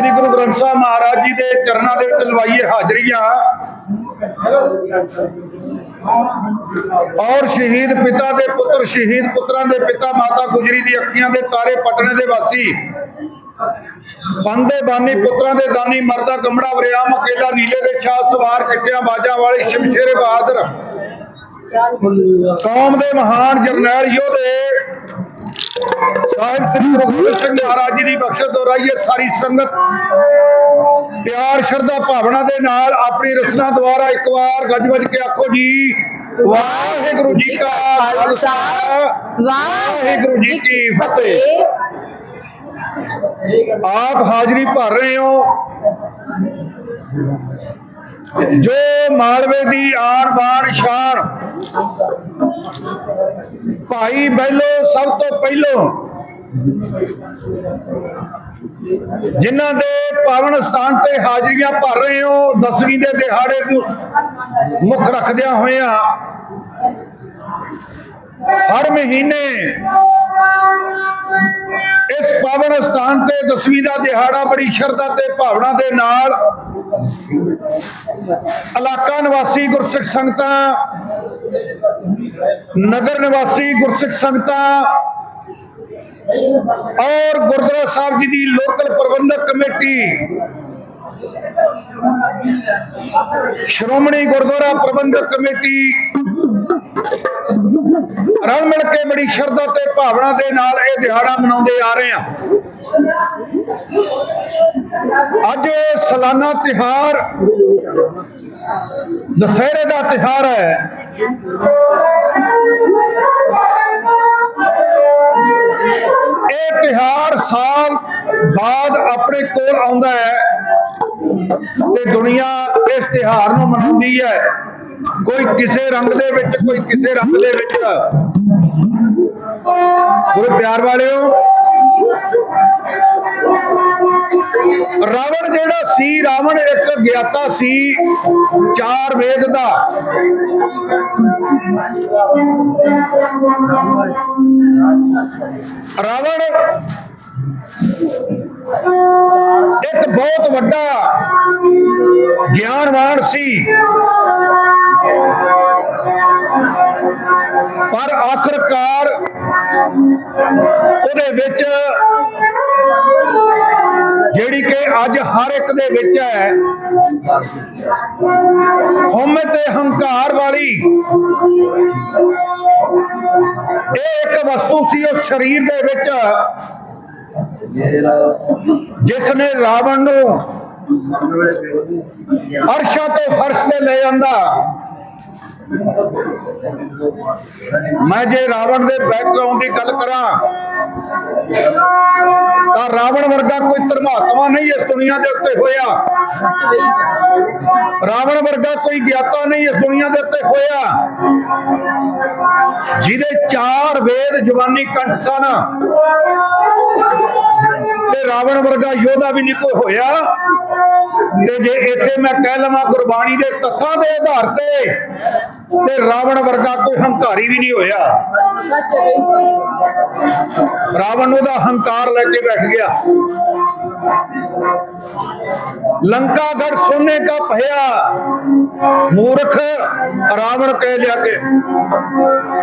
ਸ੍ਰੀ ਗੁਰੂ ਗ੍ਰੰਥ ਸਾਹਿਬ ਮਹਾਰਾਜ ਜੀ ਦੇ ਚਰਨਾਂ ਦੇ ਵਿੱਚ ਲਵਾਈਏ ਹਾਜ਼ਰੀਆਂ। ਔਰ ਸ਼ਹੀਦ ਪਿਤਾ ਦੇ ਪੁੱਤਰ, ਸ਼ਹੀਦ ਪੁੱਤਰਾਂ ਦੇ ਪਿਤਾ ਮਾਤਾ ਗੁਜਰੀ ਦੀ ਅੱਖੀਆਂ ਦੇ ਤਾਰੇ ਪਟਨੇ ਦੇ ਵਾਸੀ। ਬੰਦੇ ਬਾਨੀ ਪੁੱਤਰਾਂ ਦੇ ਦਾਨੀ ਮਰਦਾ ਗਮੜਾ ਵਰਿਆ ਅਕੇਲਾ ਨੀਲੇ ਦੇ ਛਾ ਸਵਾਰ ਕਿੱਟਿਆਂ ਬਾਜਾਂ ਵਾਲੇ ਸ਼ਮਸ਼ੇਰੇ ਬਹਾਦਰ ਕੌਮ ਦੇ ਮਹਾਨ ਜਰਨੈਲ ਯੋਧੇ ਸਾਹਿਬ ਸ੍ਰੀ ਗੁਰੂ ਗੋਬਿੰਦ ਸਿੰਘ ਮਹਾਰਾਜ ਜੀ ਦੀ ਬਖਸ਼ਿਸ਼ ਦੁਹਰਾਈਏ ਸਾਰੀ ਸੰਗਤ। ਪਿਆਰ, ਸ਼ਰਧਾ, ਭਾਵਨਾ ਦੇ ਨਾਲ ਆਪਣੀ ਰਸਨਾ ਦੁਆਰਾ ਇੱਕ ਵਾਰ ਗੱਜ ਵੱਜ ਕੇ ਆਖੋ ਜੀ, ਵਾਹਿਗੁਰੂ ਜੀ ਕਾ ਖਾਲਸਾ, ਵਾਹਿਗੁਰੂ ਜੀ ਕੀ ਫਤਿਹ। ਆਪ ਹਾਜ਼ਰੀ ਭਰ ਰਹੇ ਹੋ। ਜੋ ਮਾਲਵੇ ਦੀ ਆਰ ਬਾਰ ਸ਼ਾਨ ਭਾਈ ਬੈਲੋ ਸਭ ਤੋਂ ਪਹਿਲੋਂ ਜਿਨ੍ਹਾਂ ਦੇ ਪਾਵਨ ਸਥਾਨ ਤੇ ਹਾਜ਼ਰੀਆਂ ਭਰ ਰਹੇ ਹੋ, ਦਸਵੀਂ ਦੇ ਦਿਹਾੜੇ ਨੂੰ ਮੁੱਖ ਰੱਖਦਿਆਂ ਹੋਇਆਂ, ਹਰ ਮਹੀਨੇ ਇਸ ਪਾਵਨ ਸਥਾਨ ਤੇ ਦਸਵੀਂ ਦਾ ਦਿਹਾੜਾ ਬੜੀ ਸ਼ਰਧਾ ਤੇ ਭਾਵਨਾ ਦੇ ਨਾਲ ਇਲਾਕਾ ਨਿਵਾਸੀ ਗੁਰਸਿੱਖ ਸੰਗਤਾਂ ਨਗਰ ਨਿਵਾਸੀ ਗੁਰਸਿੱਖ ਸੰਗਤਾਂ ਔਰ ਗੁਰਦੁਆਰਾ ਸਾਹਿਬ ਜੀ ਦੀ ਲੋਕਲ ਪ੍ਰਬੰਧਕ ਕਮੇਟੀ, ਸ਼੍ਰੋਮਣੀ ਗੁਰਦੁਆਰਾ ਪ੍ਰਬੰਧਕ ਕਮੇਟੀ ਰਲ ਮਿਲ ਕੇ ਬੜੀ ਸ਼ਰਧਾ ਤੇ ਭਾਵਨਾ ਦੇ ਨਾਲ ਇਹ ਦਿਹਾੜਾ ਮਨਾਉਂਦੇ ਆ ਰਹੇ ਆ ਅੱਜ ਸਾਲਾਨਾ ਤਿਹਾਰ ਦਸਹਿਰੇ ਦਾ ਤਿਹਾਰ ਹੈ। ਇਹ ਤਿਹਾਰ ਸਾਲ ਬਾਅਦ ਆਪਣੇ ਕੋਲ ਆਉਂਦਾ ਹੈ ਤੇ ਦੁਨੀਆ ਇਸ ਤਿਹਾਰ ਨੂੰ ਮਨਾਉਂਦੀ ਹੈ। ਕੋਈ ਕਿਸੇ ਰੰਗ ਦੇ ਵਿੱਚ, ਕੋਈ ਕਿਸੇ ਰੰਗ ਦੇ ਵਿੱਚ। ਗੁਰੂ ਪਿਆਰ ਵਾਲਿਓ ਰਾਵਣ ਜਿਹੜਾ ਸੀ, ਰਾਵਣ ਇੱਕ ਗਿਆਤਾ ਸੀ, ਚਾਰ ਵੇਦ ਦਾ। ਰਾਵਣ ਇੱਕ ਬਹੁਤ ਵੱਡਾ ਗਿਆਨਵਾਨ ਸੀ। ਪਰ ਆਖਰਕਾਰ ਉਹਦੇ ਵਿੱਚ ਜਿਹੜੀ ਕਿ ਅੱਜ ਹਰ ਇੱਕ ਦੇ ਵਿੱਚ ਹੈ। ਹਉਮੈ ਤੇ ਹੰਕਾਰ ਵਾਲੀ। ਇਹ ਇੱਕ ਵਸਤੂ ਸੀ ਉਸ ਸਰੀਰ ਦੇ ਵਿੱਚ। ਜਿਸ ਨੇ ਰਾਵਣ ਨੂੰ ਅਰਸ਼ਾਂ ਤੋਂ ਫਰਸ਼ ਤੇ ਲੈ ਜਾਂਦਾ। ਮੈਂ ਜੇ ਰਾਵਣ ਦੇ ਬੈਕਗ੍ਰਾਉਂਡ ਦੀ ਗੱਲ ਕਰਾਂ ਤਾਂ ਰਾਵਣ ਵਰਗਾ ਕੋਈ ਧਰਮਾਤਮਾ ਨਹੀਂ ਇਸ ਦੁਨੀਆ ਦੇ ਉੱਤੇ ਹੋਇਆ। ਰਾਵਣ ਵਰਗਾ ਕੋਈ ਗਿਆਤਾ ਨਹੀਂ ਇਸ ਦੁਨੀਆ ਦੇ ਉੱਤੇ ਹੋਇਆ। ਜਿਹਦੇ ਚਾਰ ਵੇਦ ਜਵਾਨੀ ਕੰਠ ਸਨ। ਤੇ ਰਾਵਣ ਵਰਗਾ ਯੋਧਾ ਵੀ ਨਹੀਂ ਕੋਈ ਹੋਇਆ। ਤੇ ਜੇ ਇੱਥੇ ਮੈਂ ਕਹਿ ਲਵਾਂ ਗੁਰਬਾਣੀ ਦੇ ਤੱਥਾਂ ਦੇ ਆਧਾਰ ਤੇ ਤੇ ਰਾਵਣ ਵਰਗਾ ਕੋਈ ਹੰਕਾਰੀ ਵੀ ਨਹੀਂ ਹੋਇਆ। ਰਾਵਣ ਉਹਦਾ ਹੰਕਾਰ ਲੈ ਕੇ ਬੈਠ ਗਿਆ। ਲੰਕਾ ਗੜ ਸੋਨੇ ਦਾ ਭਇਆ ਮੂਰਖ ਰਾਵਣ ਕਹਿ ਲਿਆ ਕੇ।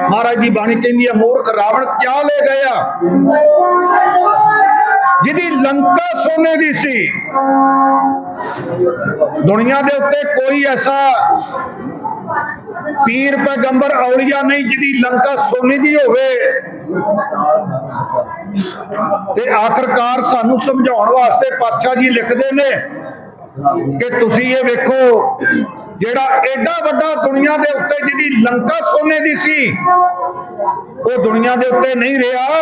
ਮਹਾਰਾਜ ਦੀ ਬਾਣੀ ਕਹਿੰਦੀ ਹੈ ਮੂਰਖ ਰਾਵਣ ਕਿਆ ਲੈ ਗਿਆ? ਜਿਹਦੀ ਲੰਕਾ ਸੋਨੇ ਦੀ ਸੀ ਦੁਨੀਆ ਦੇ ਉੱਤੇ ਕੋਈ ਐਸਾ ਪੀਰ ਪੈਗੰਬਰ ਔਲੀਆ ਨਹੀਂ ਜਿਹਦੀ ਲੰਕਾ ਸੋਨੇ ਦੀ ਹੋਵੇ। ਤੇ ਆਖਰਕਾਰ ਸਾਨੂੰ ਸਮਝਾਉਣ ਵਾਸਤੇ ਪਾਤਸ਼ਾਹ ਜੀ ਲਿਖਦੇ ਨੇ ਕਿ ਤੁਸੀਂ ਇਹ ਵੇਖੋ, ਜਿਹੜਾ ਐਡਾ ਵੱਡਾ ਦੁਨੀਆ ਦੇ ਉੱਤੇ ਜਿਹਦੀ ਲੰਕਾ ਸੋਨੇ ਦੀ ਸੀ, ਉਹ ਦੁਨੀਆ ਦੇ ਉੱਤੇ ਨਹੀਂ ਰਿਹਾ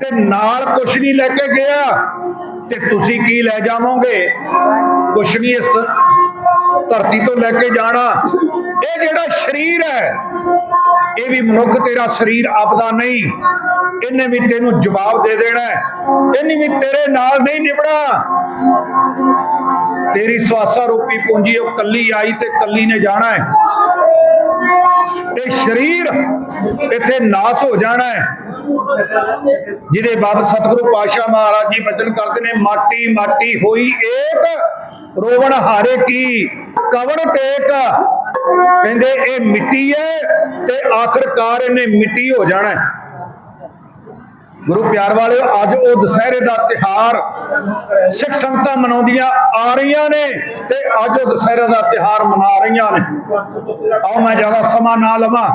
ਤੇ ਨਾਲ ਕੁਛ ਨਹੀਂ ਲੈ ਕੇ ਗਿਆ ਤੇ ਤੁਸੀਂ ਕੀ ਲੈ ਜਾਵੋਗੇ? ਕੁਛ ਨਹੀਂ ਇਸ ਧਰਤੀ ਤੋਂ ਲੈ ਕੇ ਜਾਣਾ। ਇਹ ਜਿਹੜਾ ਸਰੀਰ ਹੈ, ਇਹ ਵੀ ਮਨੁੱਖ ਤੇਰਾ ਸਰੀਰ ਆਪਦਾ ਨਹੀਂ। ਇਹਨੇ ਵੀ ਤੈਨੂੰ ਜਵਾਬ ਦੇ ਦੇਣਾ ਇਹਨੇ ਵੀ ਤੇਰੇ ਨਾਲ ਨਹੀਂ ਨਿਭਣਾ। ਤੇਰੀ ਸਵਾਸਾ ਰੂਪੀ ਪੂੰਜੀ ਉਹ ਕੱਲੀ ਆਈ ਤੇ ਕੱਲੀ ਨੇ ਜਾਣਾ ਹੈ। ਇਹ ਸਰੀਰ ਇੱਥੇ ਨਾਸ ਹੋ ਜਾਣਾ ਹੈ। ਜਿਹਦੇ ਬਾਬਤ ਸਤਿਗੁਰੂ ਪਾਤਸ਼ਾਹ ਮਹਾਰਾਜ ਜੀ ਬਚਨ ਕਰਦੇ ਨੇ ਮਾਟੀ ਮਾਟੀ ਹੋਈ ਏਕ ਰੋਵਣ ਹਾਰੇ ਕੀ? ਕਵਰ ਟੇਕ? ਕਹਿੰਦੇ ਇਹ ਮਿੱਟੀ ਹੈ ਤੇ ਆਖਰਕਾਰ ਇਹਨੇ ਮਿੱਟੀ ਹੋ ਜਾਣਾ ਹੈ। ਗੁਰੂ ਪਿਆਰ ਵਾਲਿਓ, ਅੱਜ ਉਹ ਦੁਸਹਿਰੇ ਦਾ ਤਿਹਾਰ ਸਿੱਖ ਸੰਗਤਾਂ ਮਨਾਉਂਦੀਆਂ ਆ ਰਹੀਆਂ ਨੇ ਤੇ ਅੱਜ ਉਹ ਦੁਸਹਿਰੇ ਦਾ ਤਿਹਾਰ ਮਨਾ ਰਹੀਆਂ ਨੇ। ਆਓ ਮੈਂ ਜ਼ਿਆਦਾ ਸਮਾਂ ਨਾ ਲਵਾਂ।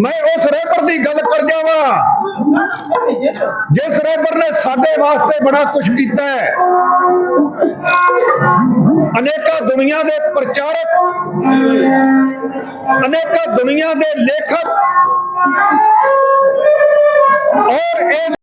ਮੈਂ ਉਸ ਰੇਪਰ ਦੀ ਗੱਲ ਕਰ ਜਾਵਾਂ। ਜਿਸ ਰਹਿਬਰ ਨੇ ਸਾਡੇ ਵਾਸਤੇ ਬੜਾ ਕੁਝ ਕੀਤਾ ਹੈ ਅਨੇਕਾਂ ਦੁਨੀਆ ਦੇ ਪ੍ਰਚਾਰਕ ਅਨੇਕਾਂ ਦੁਨੀਆ ਦੇ ਲੇਖਕ ਔਰ ਇਹ